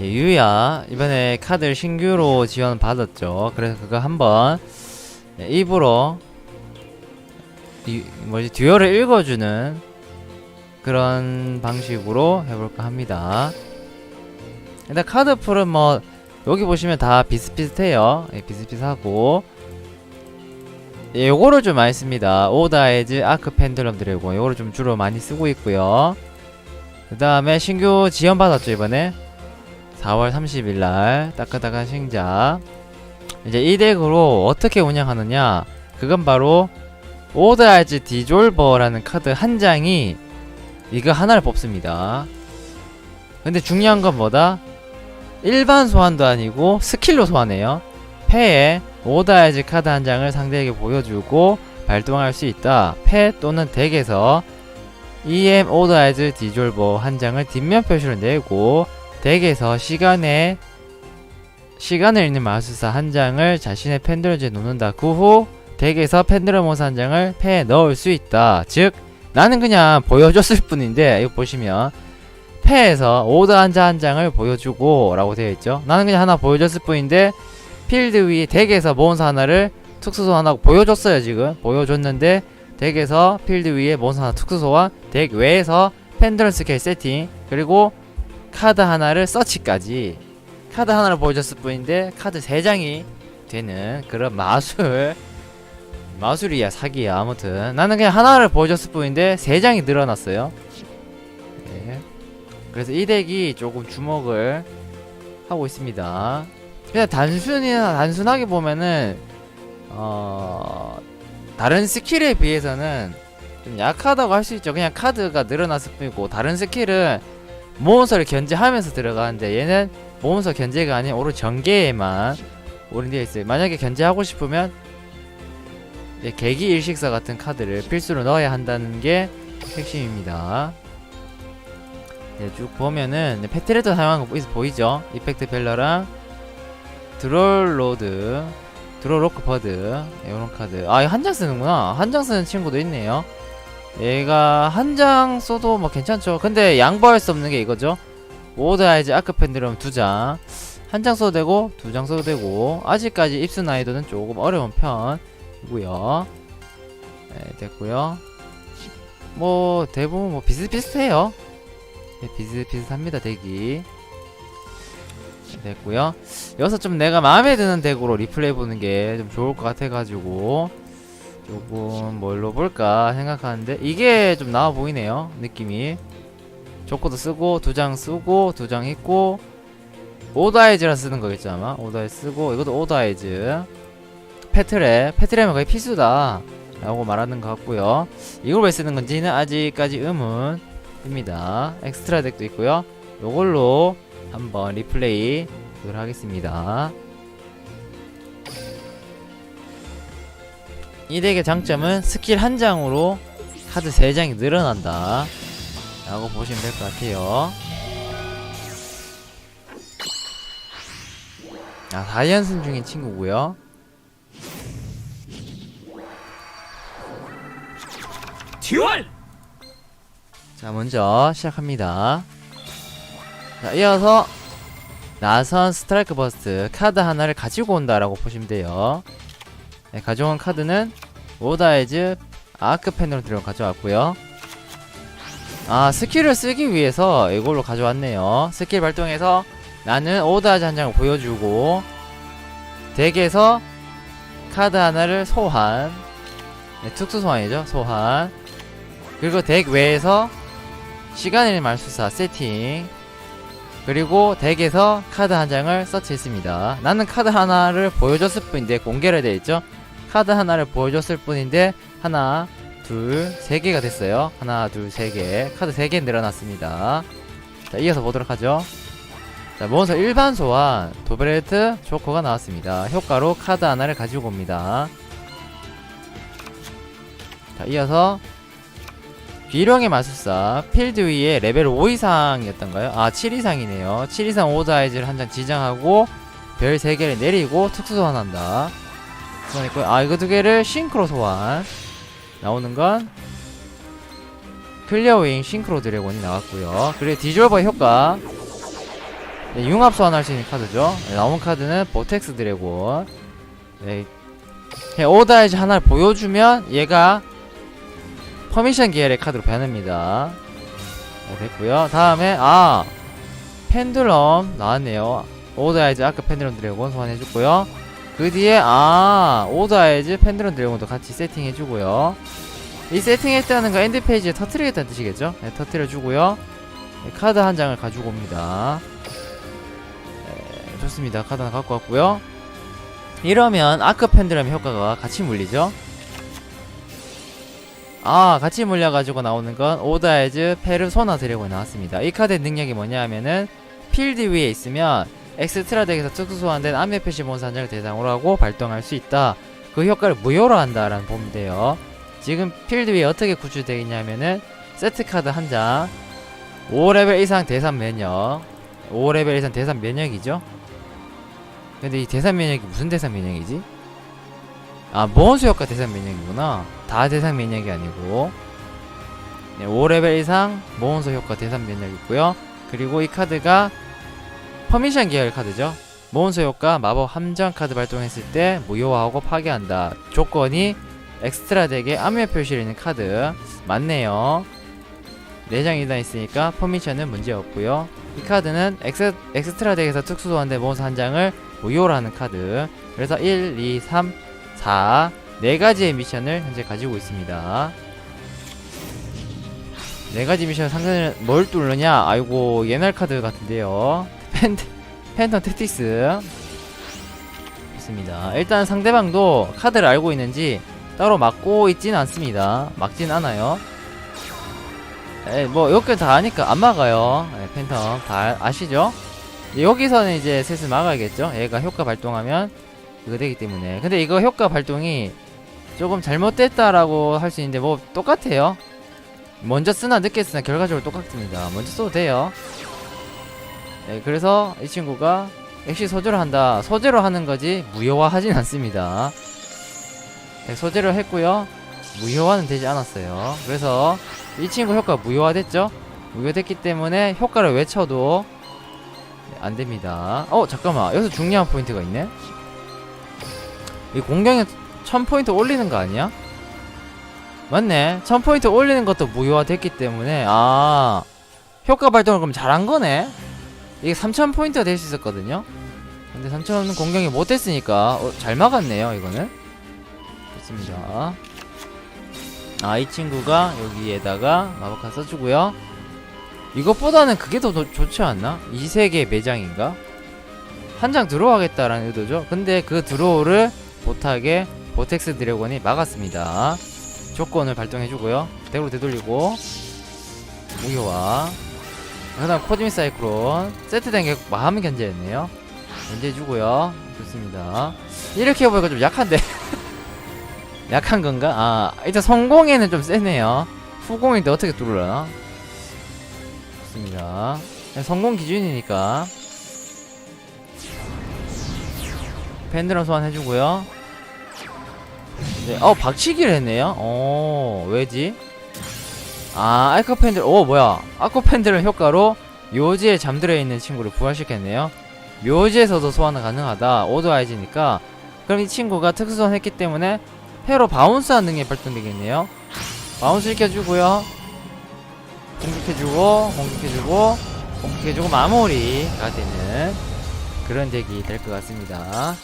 예, 유야 이번에 카드를 신규로 지원 받았죠. 그래서 그거 한번 예, 입으로 이, 뭐지 듀얼을 읽어주는 그런 방식으로 해볼까 합니다. 일단 카드 풀은 뭐 여기 보시면 다 비슷비슷해요. 예, 비슷비슷하고 예, 요거를 좀 많이 씁니다. 오다에즈 아크 펜들럼 드래곤 요거를 좀 주로 많이 쓰고 있고요. 그 다음에 신규 지원 받았죠 이번에 4월 30일 날 따끈따끈 신작 이제 이 덱으로 어떻게 운영하느냐? 그건 바로 오드 알즈 디졸버라는 카드 한 장이 이거 하나를 뽑습니다. 근데 중요한 건 뭐다? 일반 소환도 아니고 스킬로 소환해요. 패에 오드 알즈 카드 한 장을 상대에게 보여주고 발동할 수 있다. 패 또는 덱에서 EM 오드 알즈 디졸버 한 장을 뒷면 표시로 내고 덱에서 시간에 시간을 읽는 마술사 한 장을 자신의 펜드로즈에 놓는다. 그 후 덱에서 펜드로모스 한 장을 패에 넣을 수 있다. 즉 나는 그냥 보여줬을 뿐인데 이거 보시면 패에서 오드 한자 한 장을 보여주고 라고 되어 있죠. 나는 그냥 하나 보여줬을 뿐인데 필드 위 덱에서 몬스 하나를 특수소 하나 보여줬어요 지금 보여줬는데 덱에서 필드 위에 몬스 하나 특수소와 덱 외에서 펜드런 스케일 세팅 그리고 카드 하나를 서치까지 카드 하나를 보여줬을 뿐인데 카드 3장이 되는 그런 마술 마술이야 사기야 아무튼. 나는 그냥 하나를 보여줬을 뿐인데 3장이 늘어났어요. 네. 그래서 이 덱이 조금 주목을 하고 있습니다. 그냥 단순이나 단순하게 보면은 어 다른 스킬에 비해서는 좀 약하다고 할 수 있죠. 그냥 카드가 늘어났을 뿐이고 다른 스킬은 모험서를 견제하면서 들어가는데 얘는 모험서 견제가 아닌 오로 전개에만 오른되어 있어요. 만약에 견제하고 싶으면 계기 일식사 같은 카드를 필수로 넣어야 한다는 게 핵심입니다. 네, 쭉 보면은 패트레터 사용한 거 보이- 보이죠? 이펙트 벨러랑 드롤 로드, 드롤 로크 버드 이런 카드. 아, 한 장 쓰는구나. 한 장 쓰는 친구도 있네요. 얘가 한 장 써도 뭐 괜찮죠. 근데 양보할 수 없는 게 이거죠. 오드 아이즈 아크 펜드럼 두 장. 한 장 써도 되고 두 장 써도 되고 아직까지 입수 난이도는 조금 어려운 편이고요. 네, 됐고요. 뭐 대부분 뭐 비슷비슷해요. 네, 비슷비슷합니다 덱이. 네, 됐고요. 여기서 좀 내가 마음에 드는 덱으로 리플레이 보는 게 좀 좋을 것 같아가지고 조금 뭘로 볼까 생각하는데 이게 좀 나와 보이네요 느낌이. 조커도 쓰고 두 장 쓰고 두 장 있고 오다이즈라 쓰는 거겠죠 아마. 오다이즈 쓰고 이것도 오다이즈. 패트랩 패트랩은 거의 필수다 라고 말하는 것 같고요. 이걸 왜 쓰는 건지는 아직까지 의문입니다. 엑스트라 덱도 있고요. 요걸로 한번 리플레이 를 하겠습니다 이 덱의 장점은 스킬 한 장으로 카드 세 장이 늘어난다. 라고 보시면 될 것 같아요. 아 4연승 중인 친구고요. 듀얼! 자 먼저 시작합니다. 자 이어서 나선 스트라이크 버스트 카드 하나를 가지고 온다라고 보시면 돼요 네, 가져온 카드는 오다이즈 아크 펜으로 들어 가져왔고요. 아 스킬을 쓰기 위해서 이걸로 가져왔네요. 스킬 발동해서 나는 오다이즈 한 장을 보여주고 덱에서 카드 하나를 소환. 네, 특수 소환이죠 소환. 그리고 덱 외에서 시간의 말수사 세팅. 그리고 덱에서 카드 한 장을 서치했습니다. 나는 카드 하나를 보여줬을 뿐인데 공개를 되어 있죠. 카드 하나를 보여줬을 뿐인데 하나, 둘, 세 개가 됐어요. 하나, 둘, 세 개. 카드 세 개 늘어났습니다. 자, 이어서 보도록 하죠. 자, 몬스터 일반 소환 도베레트 조커가 나왔습니다. 효과로 카드 하나를 가지고 옵니다. 자, 이어서 비룡의 마술사 필드 위에 레벨 5 이상이었던가요? 아 7 이상이네요 7 이상 오드아이즈를 한 장 지정하고 별 3개를 내리고 특수 소환한다 있고요 아 이거 두 개를 싱크로 소환 나오는 건 클리어 윙 싱크로 드래곤이 나왔고요 그리고 디졸버 효과 네, 융합 소환할 수 있는 카드죠. 네, 나온 카드는 보텍스 드래곤. 네, 그냥 오다이즈 하나를 보여주면 얘가 퍼미션 계열의 카드로 변합니다. 네, 됐고요. 다음에 아 펜들럼 나왔네요. 오다이즈 아까 펜들럼 드래곤 소환해줬고요. 그 뒤에 아 오다이즈 펜들럼 드래곤도 같이 세팅해주고요. 이 세팅했다는 거 엔드 페이지에 터트리겠다는 뜻이겠죠? 네, 터트려주고요. 네, 카드 한 장을 가지고 옵니다. 네, 좋습니다. 카드 하나 갖고 왔고요. 이러면 아크 펜드럼 효과가 같이 물리죠? 아, 같이 물려가지고 나오는 건 오다이즈 페르소나 드래곤이 나왔습니다. 이 카드의 능력이 뭐냐 하면은 필드 위에 있으면 엑스트라 덱에서 특수 소환된 암의 표시 몬스 한 장을 대상으로 하고 발동할 수 있다. 그 효과를 무효로 한다라는 돼요. 지금 필드 위에 어떻게 구출되어 있냐면은 세트 카드 한 장, 5레벨 이상 대산 면역, 5레벨 이상 대산 면역이죠. 근데 이 대산 면역이 무슨 대산 면역이지? 아 모험수 효과 대상 면역이구나 다 대상 면역이 아니고 네, 5레벨 이상 모험수 효과 대상 면역이 있고요 그리고 이 카드가 퍼미션 계열 카드죠 모험수 효과 마법 함정 카드 발동했을 때 무효화하고 파괴한다 조건이 엑스트라 덱에 암의 표시를 있는 카드 맞네요 4장 이단 있으니까 퍼미션은 문제없고요 이 카드는 엑스, 엑스트라 덱에서 특수 소환된 모험수 한 장을 무효로 하는 카드 그래서 1, 2, 3, 4, 네 가지의 미션을 현재 가지고 있습니다. 네 가지 미션 상대는 뭘 뚫느냐? 아이고 옛날 카드 같은데요. 팬 팬텀 테티스 있습니다. 일단 상대방도 카드를 알고 있는지 따로 막고 있진 않습니다. 막진 않아요. 에, 뭐 여기까지 다 아니까 안 막아요. 에, 팬텀 다 아시죠? 여기서는 이제 슬슬 막아야겠죠. 얘가 효과 발동하면 이거 되기 때문에 근데 이거 효과 발동이 조금 잘못됐다라고 할 수 있는데 뭐 똑같아요 먼저 쓰나 늦게 쓰나 결과적으로 똑같습니다 먼저 써도 돼요 네, 그래서 이 친구가 역시 소재로 한다. 소재로 하는 거지 무효화 하진 않습니다. 네, 소재로 했고요. 무효화는 되지 않았어요. 그래서 이 친구 효과 무효화 됐죠? 무효됐기 때문에 효과를 외쳐도 네, 안 됩니다. 어 잠깐만. 여기서 중요한 포인트가 있네. 이 공격에 1000포인트 올리는 거 아니야? 맞네. 1000포인트 올리는 것도 무효화 됐기 때문에 아 효과 발동을 그럼 잘한 거네 이게 3000포인트가 될 수 있었거든요 근데 3000은 공격이 못 됐으니까 어, 잘 막았네요 이거는 좋습니다 아 이 친구가 여기에다가 마법카 써주고요 이것보다는 그게 더 좋- 좋지 않나? 이 세계 매장인가? 한 장 들어가겠다라는 의도죠 근데 그 드로우를 못하게 보텍스 드래곤이 막았습니다. 조건을 발동해주고요. 덱으로 되돌리고 무효화. 그 다음 코즈미 사이클론 세트된 게 마음 견제였네요. 견제해주고요. 좋습니다. 이렇게 해보니까 좀 약한데. 약한 건가? 아 일단 성공에는 좀 세네요. 후공인데 어떻게 뚫으려나? 좋습니다. 성공 기준이니까 펜드럼 소환해주고요. 네, 어 박치기를 했네요. 어 왜지? 아 아이코펜들 오 뭐야 아코펜들은 효과로 묘지에 잠들어 있는 친구를 부활시켰네요. 묘지에서도 소환은 가능하다. 오드 아이즈니까 그럼 이 친구가 특수 소환했기 때문에 회로 바운스한 능력이 발동되겠네요. 바운스 시켜주고요. 공격해주고 공격해주고 공격해주고 마무리가 되는 그런 덱이 될 것 같습니다.